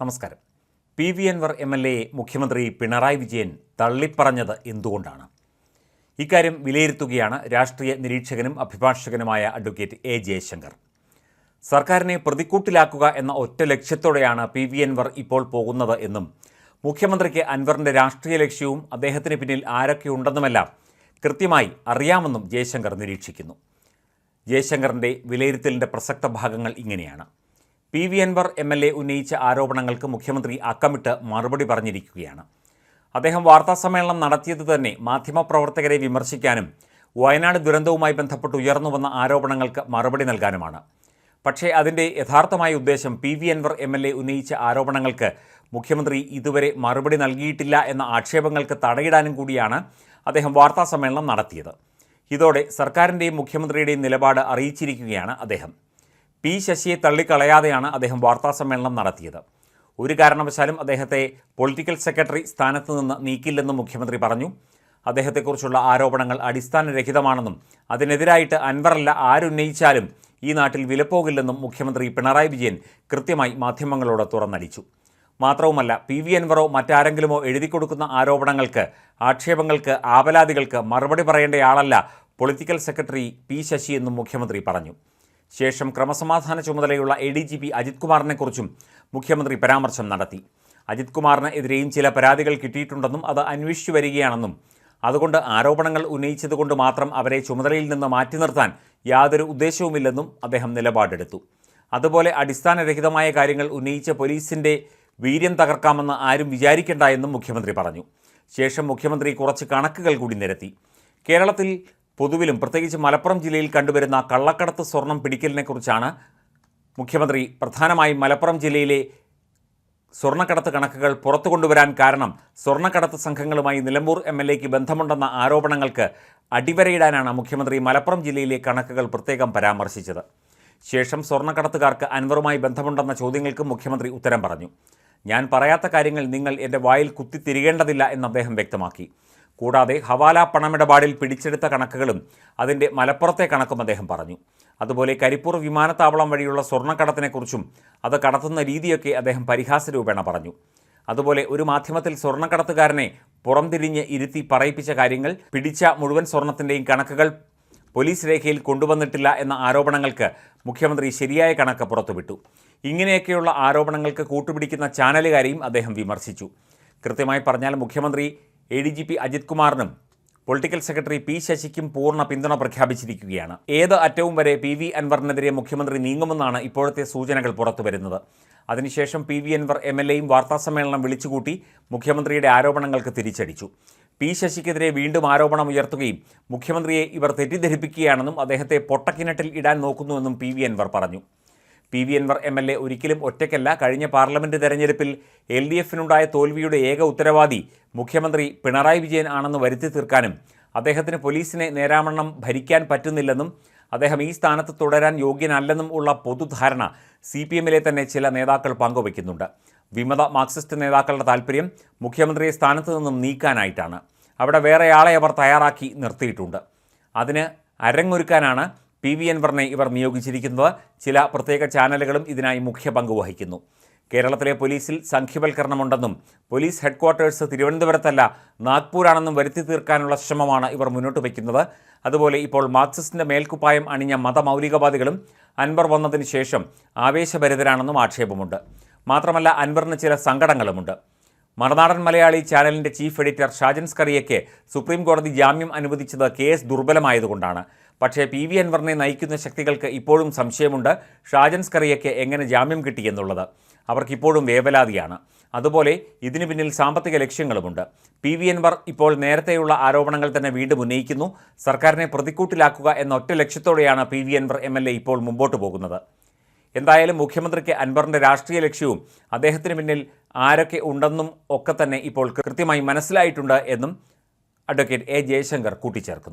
നമസ്കാരം. P V Anvar M L A മുഖ്യമന്ത്രി പിണറായി വിജയൻ തള്ളിപ്പറഞ്ഞത് എന്തുകൊണ്ടാണ്? ഇക്കാര്യം വിലയിരുത്തുകയാണ് രാഷ്ട്രീയ നിരീക്ഷകനും അഭിഭാഷകനുമായ അഡ്വക്കേറ്റ് എ ജയശങ്കർ. സർക്കാരിനെ പ്രതിക്കൂട്ടിലാക്കുക എന്ന ഒറ്റ ലക്ഷ്യത്തോടെയാണ് പി വി അൻവർ ഇപ്പോൾ പോകുന്നത് എന്നും മുഖ്യമന്ത്രിക്ക് അൻവറിന്റെ രാഷ്ട്രീയ ലക്ഷ്യവും അദ്ദേഹത്തിന് പിന്നിൽ ആരൊക്കെയുണ്ടെന്നുമെല്ലാം കൃത്യമായി അറിയാമെന്നും ജയശങ്കർ നിരീക്ഷിക്കുന്നു. ജയശങ്കറിന്റെ വിലയിരുത്തലിന്റെ പ്രസക്ത ഭാഗങ്ങൾ ഇങ്ങനെയാണ്. P V Anvar M L A ഉന്നയിച്ച ആരോപണങ്ങൾക്ക് മുഖ്യമന്ത്രി അക്കമിട്ട് മറുപടി പറഞ്ഞിരിക്കുകയാണ്. അദ്ദേഹം വാർത്താസമ്മേളനം നടത്തിയത് തന്നെ മാധ്യമപ്രവർത്തകരെ വിമർശിക്കാനും വയനാട് ദുരന്തവുമായി ബന്ധപ്പെട്ട് ഉയർന്നു വന്ന ആരോപണങ്ങൾക്ക് മറുപടി നൽകാനുമാണ്. പക്ഷേ അതിന്റെ യഥാർത്ഥമായ ഉദ്ദേശം P V Anvar M L A ഉന്നയിച്ച ആരോപണങ്ങൾക്ക് മുഖ്യമന്ത്രി ഇതുവരെ മറുപടി നൽകിയിട്ടില്ല എന്ന ആക്ഷേപങ്ങൾക്ക് തടയിടാനും കൂടിയാണ് അദ്ദേഹം വാർത്താസമ്മേളനം നടത്തിയത്. ഇതോടെ സർക്കാരിന്റെയും മുഖ്യമന്ത്രിയുടെയും നിലപാട് അറിയിച്ചിരിക്കുകയാണ് അദ്ദേഹം. പി ശശിയെ തള്ളിക്കളയാതെയാണ് അദ്ദേഹം വാർത്താസമ്മേളനം നടത്തിയത്. ഒരു കാരണവശാലും അദ്ദേഹത്തെ പൊളിറ്റിക്കൽ സെക്രട്ടറി സ്ഥാനത്ത് നിന്ന് നീക്കില്ലെന്നും മുഖ്യമന്ത്രി പറഞ്ഞു. അദ്ദേഹത്തെക്കുറിച്ചുള്ള ആരോപണങ്ങൾ അടിസ്ഥാനരഹിതമാണെന്നും അതിനെതിരായിട്ട് അൻവറല്ല ആരുന്നയിച്ചാലും ഈ നാട്ടിൽ വിലപ്പോകില്ലെന്നും മുഖ്യമന്ത്രി പിണറായി വിജയൻ കൃത്യമായി മാധ്യമങ്ങളോട് തുറന്നടിച്ചു. മാത്രവുമല്ല പി വി അൻവറോ മറ്റാരെങ്കിലുമോ എഴുതി കൊടുക്കുന്ന ആരോപണങ്ങൾക്ക് ആക്ഷേപങ്ങൾക്ക് ആപലാദികൾക്ക് മറുപടി പറയേണ്ടയാളല്ല പൊളിറ്റിക്കൽ സെക്രട്ടറി പി ശശി എന്നും മുഖ്യമന്ത്രി പറഞ്ഞു. ശേഷം ക്രമസമാധാന ചുമതലയുള്ള A D G P Ajith കുമാറിനെക്കുറിച്ചും മുഖ്യമന്ത്രി പരാമർശം നടത്തി. അജിത് കുമാറിന് എതിരെയും ചില പരാതികൾ കിട്ടിയിട്ടുണ്ടെന്നും അത് അന്വേഷിച്ചു വരികയാണെന്നും. അതുകൊണ്ട് ആരോപണങ്ങൾ ഉന്നയിച്ചതുകൊണ്ട് മാത്രം അവരെ ചുമതലയിൽ നിന്ന് മാറ്റി നിർത്താൻ യാതൊരു ഉദ്ദേശവുമില്ലെന്നും അദ്ദേഹം നിലപാടെടുത്തു. അതുപോലെ അടിസ്ഥാനരഹിതമായ കാര്യങ്ങൾ ഉന്നയിച്ച പോലീസിന്റെ വീര്യം തകർക്കാമെന്ന് ആരും വിചാരിക്കേണ്ട എന്നും മുഖ്യമന്ത്രി പറഞ്ഞു. ശേഷം മുഖ്യമന്ത്രി കുറച്ച് കണക്കുകൾ കൂടി നിരത്തി. കേരളത്തിൽ പൊതുവിലും പ്രത്യേകിച്ച് മലപ്പുറം ജില്ലയിൽ കണ്ടുവരുന്ന കള്ളക്കടത്ത് സ്വർണം പിടിക്കലിനെക്കുറിച്ചാണ് മുഖ്യമന്ത്രി പ്രധാനമായും മലപ്പുറം ജില്ലയിലെ സ്വർണക്കടത്ത് കണക്കുകൾ പുറത്തു കൊണ്ടുവരാൻ കാരണം സ്വർണക്കടത്ത് സംഘങ്ങളുമായി നിലമ്പൂർ എം എൽ എക്ക് ബന്ധമുണ്ടെന്ന ആരോപണങ്ങൾക്ക് അടിവരയിടാനാണ് മുഖ്യമന്ത്രി മലപ്പുറം ജില്ലയിലെ കണക്കുകൾ പ്രത്യേകം പരാമർശിച്ചത്. ശേഷം സ്വർണക്കടത്തുകാർക്ക് അൻവറുമായി ബന്ധമുണ്ടെന്ന ചോദ്യങ്ങൾക്കും മുഖ്യമന്ത്രി ഉത്തരം പറഞ്ഞു. ഞാൻ പറയാത്ത കാര്യങ്ങൾ നിങ്ങൾ എന്റെ വായിൽ കുത്തിത്തിരികേണ്ടതില്ല എന്ന് അദ്ദേഹം വ്യക്തമാക്കി. കൂടാതെ ഹവാല പണമിടപാടിൽ പിടിച്ചെടുത്ത കണക്കുകളും അതിന്റെ മലപ്പുറത്തെ കണക്കും അദ്ദേഹം പറഞ്ഞു. അതുപോലെ കരിപ്പൂർ വിമാനത്താവളം വഴിയുള്ള സ്വർണക്കടത്തിനെക്കുറിച്ചും അത് കടത്തുന്ന രീതിയൊക്കെ അദ്ദേഹം പരിഹാസ രൂപേണ പറഞ്ഞു. അതുപോലെ ഒരു മാധ്യമത്തിൽ സ്വർണക്കടത്തുകാരനെ പുറംതിരിഞ്ഞ് ഇരുത്തി പറയിപ്പിച്ച കാര്യങ്ങൾ പിടിച്ച മുഴുവൻ സ്വർണത്തിന്റെയും കണക്കുകൾ പോലീസ് രേഖയിൽ കൊണ്ടുവന്നിട്ടില്ല എന്ന ആരോപണങ്ങൾക്ക് മുഖ്യമന്ത്രി ശരിയായ കണക്ക് പുറത്തുവിട്ടു. ഇങ്ങനെയൊക്കെയുള്ള ആരോപണങ്ങൾക്ക് കൂട്ടുപിടിക്കുന്ന ചാനലുകാരെയും അദ്ദേഹം വിമർശിച്ചു. കൃത്യമായി പറഞ്ഞാൽ മുഖ്യമന്ത്രി A D G P Ajith കുമാറിനും political secretary P ശശിക്കും പൂർണ പിന്തുണ പ്രഖ്യാപിച്ചിരിക്കുകയാണ്. ഏത് അറ്റവും വരെ പി വി അൻവറിനെതിരെ മുഖ്യമന്ത്രി നീങ്ങുമെന്നാണ് ഇപ്പോഴത്തെ സൂചനകൾ പുറത്തുവരുന്നത് അതിനുശേഷം P V Anvar M L എയും വാർത്താസമ്മേളനം വിളിച്ചുകൂട്ടി മുഖ്യമന്ത്രിയുടെ ആരോപണങ്ങൾക്ക് തിരിച്ചടിച്ചു. പി ശശിക്കെതിരെ വീണ്ടും ആരോപണം ഉയർത്തുകയും മുഖ്യമന്ത്രിയെ ഇവർ തെറ്റിദ്ധരിപ്പിക്കുകയാണെന്നും അദ്ദേഹത്തെ പൊട്ടക്കിണറ്റിൽ ഇടാൻ നോക്കുന്നുവെന്നും പി വി അൻവർ പറഞ്ഞു. P V Anvar M L A ഒരിക്കലും ഒറ്റയ്ക്കല്ല. കഴിഞ്ഞ പാർലമെന്റ് തെരഞ്ഞെടുപ്പിൽ എൽ ഡി എഫിനുണ്ടായ തോൽവിയുടെ ഏക ഉത്തരവാദി മുഖ്യമന്ത്രി പിണറായി വിജയൻ ആണെന്ന് വരുത്തി തീർക്കാനും അദ്ദേഹത്തിന് പോലീസിനെ നേരാമണ്ണം ഭരിക്കാൻ പറ്റുന്നില്ലെന്നും അദ്ദേഹം ഈ സ്ഥാനത്ത് തുടരാൻ യോഗ്യനല്ലെന്നും ഉള്ള പൊതുധാരണ സി പി എമ്മിലെ തന്നെ ചില നേതാക്കൾ പങ്കുവയ്ക്കുന്നുണ്ട്. വിമത മാർക്സിസ്റ്റ് നേതാക്കളുടെ താൽപ്പര്യം മുഖ്യമന്ത്രിയെ സ്ഥാനത്ത് നിന്നും നീക്കാനായിട്ടാണ്. അവിടെ വേറെയാളെ അവർ തയ്യാറാക്കി നിർത്തിയിട്ടുണ്ട്. അതിന് അരങ്ങൊരുക്കാനാണ് പി വി അൻവറിനെ ഇവർ നിയോഗിച്ചിരിക്കുന്നത്. ചില പ്രത്യേക ചാനലുകളും ഇതിനായി മുഖ്യ പങ്ക് വഹിക്കുന്നു. കേരളത്തിലെ പോലീസിൽ സംഖ്യവൽക്കരണമുണ്ടെന്നും പോലീസ് ഹെഡ്ക്വാർട്ടേഴ്സ് തിരുവനന്തപുരത്തല്ല നാഗ്പൂരാണെന്നും വരുത്തി തീർക്കാനുള്ള ശ്രമമാണ് ഇവർ മുന്നോട്ട് വയ്ക്കുന്നത്. അതുപോലെ ഇപ്പോൾ മാർക്സിസ്റ്റിന്റെ മേൽക്കുപ്പായം അണിഞ്ഞ മതമൗലികവാദികളും അൻവർ വന്നതിന് ശേഷം ആവേശഭരിതരാണെന്നും ആക്ഷേപമുണ്ട്. മാത്രമല്ല അൻവറിന് ചില സങ്കടങ്ങളുമുണ്ട്. മറുനാടൻ മലയാളി ചാനലിന്റെ ചീഫ് എഡിറ്റർ ഷാജൻ സ്കറിയയ്ക്ക് സുപ്രീം കോടതി ജാമ്യം അനുവദിച്ചത് കേസ് ദുർബലമായതുകൊണ്ടാണ്. പക്ഷേ പി വി അൻവറിനെ നയിക്കുന്ന ശക്തികൾക്ക് ഇപ്പോഴും സംശയമുണ്ട്. ഷാജൻ സ്കറിയയ്ക്ക് എങ്ങനെ ജാമ്യം കിട്ടിയെന്നുള്ളത് അവർക്കിപ്പോഴും വേവലാതിയാണ്. അതുപോലെ ഇതിനു പിന്നിൽ സാമ്പത്തിക ലക്ഷ്യങ്ങളുമുണ്ട്. പി വി അൻവർ ഇപ്പോൾ നേരത്തെയുള്ള ആരോപണങ്ങൾ തന്നെ വീണ്ടും ഉന്നയിക്കുന്നു. സർക്കാരിനെ പ്രതിക്കൂട്ടിലാക്കുക എന്ന ഒറ്റ ലക്ഷ്യത്തോടെയാണ് P V Anvar M L A ഇപ്പോൾ മുമ്പോട്ട് പോകുന്നത്. എന്തായാലും മുഖ്യമന്ത്രിക്ക് അൻവറിന്റെ രാഷ്ട്രീയ ലക്ഷ്യവും അദ്ദേഹത്തിന് പിന്നിൽ ആരൊക്കെ ഉണ്ടെന്നും ഒക്കെ തന്നെ ഇപ്പോൾ കൃത്യമായി മനസ്സിലായിട്ടുണ്ട് എന്നും അഡ്വക്കേറ്റ് എ ജയശങ്കർ കൂട്ടിച്ചേർക്കുന്നു.